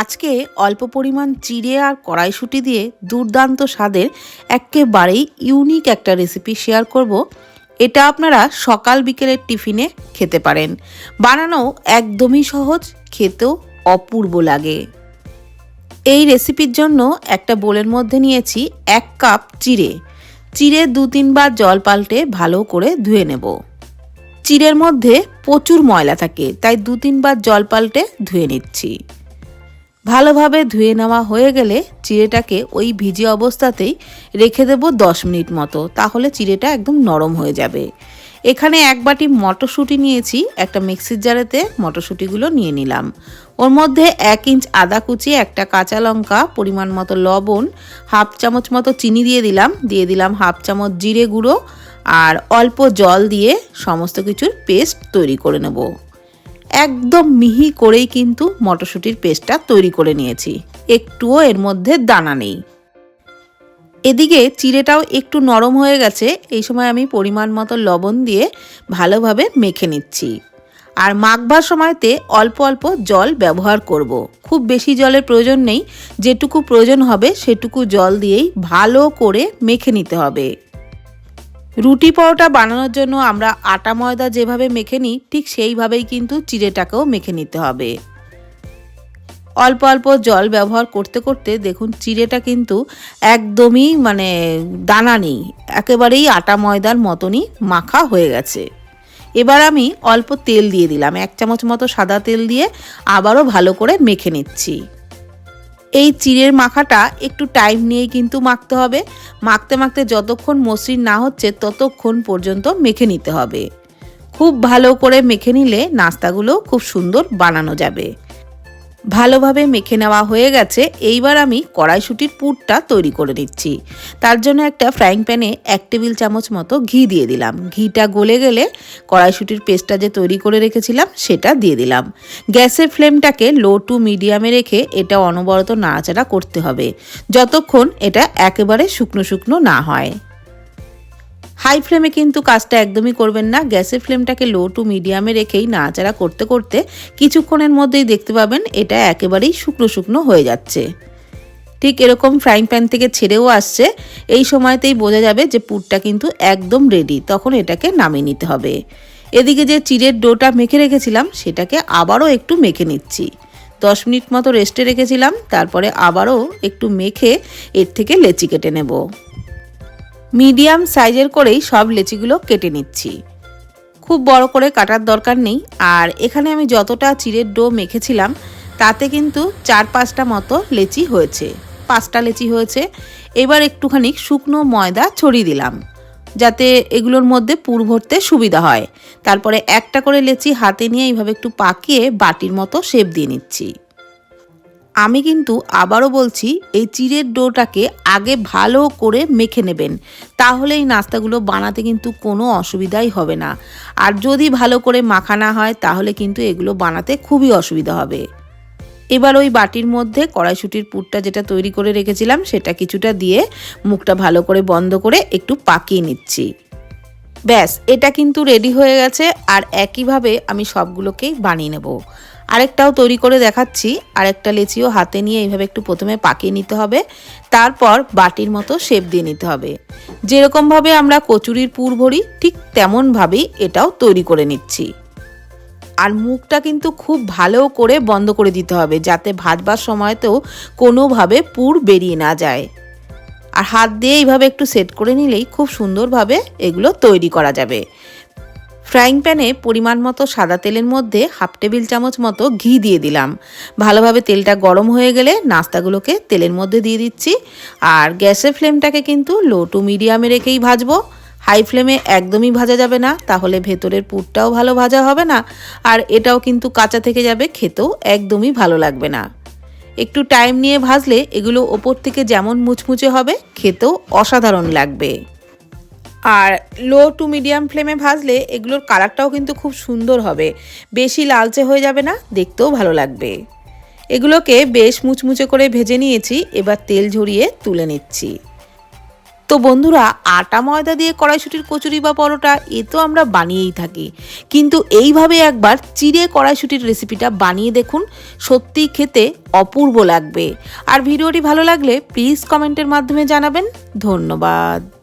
আজকে অল্প পরিমাণ চিড়ে আর কড়াইশুঁটি দিয়ে দুর্দান্ত স্বাদের একেবারেই ইউনিক একটা রেসিপি শেয়ার করব। এটা আপনারা সকাল বিকেলের টিফিনে খেতে পারেন। বানানো একদমই সহজ, খেতেও অপূর্ব লাগে। এই রেসিপির জন্য একটা বোলের মধ্যে নিয়েছি এক কাপ চিড়ে। চিড়ে দু তিনবার জল পাল্টে ভালো করে ধুয়ে নেব। চিড়ের মধ্যে প্রচুর ময়লা থাকে, তাই দু তিনবার জল পাল্টে ধুয়ে নিচ্ছি। ভালোভাবে ধুয়ে নেওয়া হয়ে গেলে চিড়েটাকে ওই ভিজে অবস্থাতেই রেখে দেব দশ মিনিট মতো, তাহলে চিড়েটা একদম নরম হয়ে যাবে। এখানে এক বাটি মটরশুঁটি নিয়েছি, একটা মিক্সির জারেতে মটরশুঁটিগুলো নিয়ে নিলাম। ওর মধ্যে এক ইঞ্চ আদা কুচি, একটা কাঁচা লঙ্কা, পরিমাণ মতো লবণ, হাফ চামচ মতো চিনি দিয়ে দিলাম দিয়ে দিলাম হাফ চামচ জিরে গুঁড়ো, আর অল্প জল দিয়ে সমস্ত কিছুর পেস্ট তৈরি করে নেব। একদম মিহি করেই কিন্তু মটরশুঁটির পেস্টটা তৈরি করে নিয়েছি। একটুও এর মধ্যে দানা নেই। এদিকে চিড়েটাও একটু নরম হয়ে গেছে, এই সময় আমি পরিমাণ মতো লবণ দিয়ে ভালোভাবে মেখে নিচ্ছি। আর মাখবার সময়তে অল্প অল্প জল ব্যবহার করব। খুব বেশি জলের প্রয়োজন নেই, যেটুকু প্রয়োজন হবে সেটুকু জল দিয়েই ভালো করে মেখে নিতে হবে। রুটি পরোটা বানানোর জন্য আমরা আটা ময়দা যেভাবে মেখে নিই, ঠিক সেইভাবেই কিন্তু চিড়েটাকেও মেখে নিতে হবে। অল্প অল্প জল ব্যবহার করতে করতে দেখুন চিড়েটা কিন্তু একদমই মানে দানা নেই, একেবারেই আটা ময়দার মতনই মাখা হয়ে গেছে। এবার আমি অল্প তেল দিয়ে দিলাম, এক চামচ মতো সাদা তেল দিয়ে আবারও ভালো করে মেখে নিচ্ছি। এই চিড়ের মাখাটা একটু টাইম নিয়ে কিন্তু মাখতে হবে। মাখতে মাখতে যতক্ষণ মসৃণ না হচ্ছে, ততক্ষণ পর্যন্ত মেখে নিতে হবে। খুব ভালো করে মেখে নিলে নাস্তাগুলো খুব সুন্দর বানানো যাবে। ভালোভাবে মেখে নেওয়া হয়ে গেছে, এইবার আমি কড়াইশুটির পুরটা তৈরি করে নিচ্ছি। তার জন্য একটা ফ্রাইং প্যানে এক টেবিল চামচ মতো ঘি দিয়ে দিলাম। ঘিটা গলে গেলে কড়াইশুটির পেস্টটা যে তৈরি করে রেখেছিলাম, সেটা দিয়ে দিলাম। গ্যাসের ফ্লেমটাকে লো টু মিডিয়ামে রেখে এটা অনবরত নাড়াচাড়া করতে হবে, যতক্ষণ এটা একেবারে শুকনো শুকনো না হয়। হাই ফ্লেমে কিন্তু কাজটা একদমই করবেন না। গ্যাসের ফ্লেমটাকে লো টু মিডিয়ামে রেখেই নাড়াচাড়া করতে করতে কিছুক্ষণের মধ্যেই দেখতে পাবেন এটা একেবারেই শুকনো শুকনো হয়ে যাচ্ছে। ঠিক এরকম ফ্রাইং প্যান থেকে ছেড়েও আসছে। এই সময়তেই বোঝা যাবে যে পুরটা কিন্তু একদম রেডি তখন এটাকে নামিয়ে নিতে হবে। এদিকে যে চিড়ের ডোটা মেখে রেখেছিলাম, সেটাকে আবারও একটু মেখে নিচ্ছি। দশ মিনিট মতো রেস্টে রেখেছিলাম, তারপরে আবারও একটু মেখে এর থেকে লেচি কেটে নেব। মিডিয়াম সাইজের করেই সব লেচিগুলো কেটে নিচ্ছি। খুব বড় করে কাটার দরকার নেই, আর এখানে আমি যতটা চিড়ের ডো মেখেছিলাম, তাতে কিন্তু চার পাঁচটা মতো লেচি হয়েছে, পাঁচটা লেচি হয়েছে। এবার একটুখানি শুকনো ময়দা ছড়িয়ে দিলাম, যাতে এগুলোর মধ্যে পুর ভরতে সুবিধা হয়। তারপরে একটা করে লেচি হাতে নিয়ে এইভাবে একটু পাকিয়ে বাটির মতো শেপ দিয়ে নিচ্ছি। আমি কিন্তু আবারও বলছি, এই চিড়ের ডোটাকে আগে ভালো করে মেখে নেবেন। তাহলে এই নাস্তাগুলো বানাতে কিন্তু কোনো অসুবিধাই হবে না। আর যদি ভালো করে মাখা না হয়, তাহলে কিন্তু এগুলো বানাতে খুবই অসুবিধা হবে। এবার ওই বাটির মধ্যে কড়াইশুটির পুরটা যেটা তৈরি করে রেখেছিলাম, সেটা কিছুটা দিয়ে মুখটা ভালো করে বন্ধ করে একটু পাকিয়ে নিচ্ছি। ব্যাস, এটা কিন্তু রেডি হয়ে গেছে, আর একইভাবে আমি সবগুলোকেই বানিয়ে নেব। আরেকটাও তৈরি করে দেখাচ্ছি। আরেকটা লেচিও হাতে নিয়ে এইভাবে একটু প্রথমে পাকিয়ে নিতে হবে। তারপর বাটির মতো শেপ দিয়ে নিতে হবে। যেরকমভাবে আমরা কচুরির পুর ভরি, ঠিক তেমনভাবেই এটাও তৈরি করে নিচ্ছি। আর মুখটা কিন্তু খুব ভালো করে বন্ধ করে দিতে হবে, যাতে ভাজবার সময়তেও কোনোভাবে পুর বেরিয়ে না যায়। আর হাত দিয়ে এইভাবে একটু সেট করে নিলেই খুব সুন্দরভাবে এগুলো তৈরি করা যাবে। ফ্রাইং প্যানে পরিমাণ মতো সাদা তেলের মধ্যে হাফ টেবিল চামচ মতো ঘি দিয়ে দিলাম। ভালোভাবে তেলটা গরম হয়ে গেলে নাস্তাগুলোকে তেলের মধ্যে দিয়ে দিচ্ছি। আর গ্যাসের ফ্লেমটাকে কিন্তু লো টু মিডিয়ামে রেখেই ভাজবো। হাই ফ্লেমে একদমই ভাজা যাবে না, তাহলে ভেতরের পুরটাও ভালো ভাজা হবে না। আর এটাও কিন্তু কাঁচা থেকে যাবে, খেতেও একদমই ভালো লাগবে না। একটু টাইম নিয়ে ভাজলে এগুলো ওপর থেকে যেমন মুচমুচে হবে, খেতেও অসাধারণ লাগবে। আর লো টু মিডিয়াম ফ্লেমে ভাজলে এগুলোর কালারটাও কিন্তু খুব সুন্দর হবে। বেশি লালচে হয়ে যাবে না, দেখতেও ভালো লাগবে। এগুলোকে বেশ মুচমুচে করে ভেজে নিয়েছি, এবার তেল ঝরিয়ে তুলে নিচ্ছি। তো বন্ধুরা, আটা ময়দা দিয়ে কড়াইশুটির কচুরি বা পরোটা, এ তো আমরা বানিয়েই থাকি। কিন্তু এইভাবে একবার চিড়ে কড়াইশুটির রেসিপিটা বানিয়ে দেখুন, সত্যিই খেতে অপূর্ব লাগবে। আর ভিডিওটি ভালো লাগলে প্লিজ কমেন্টের মাধ্যমে জানাবেন। ধন্যবাদ।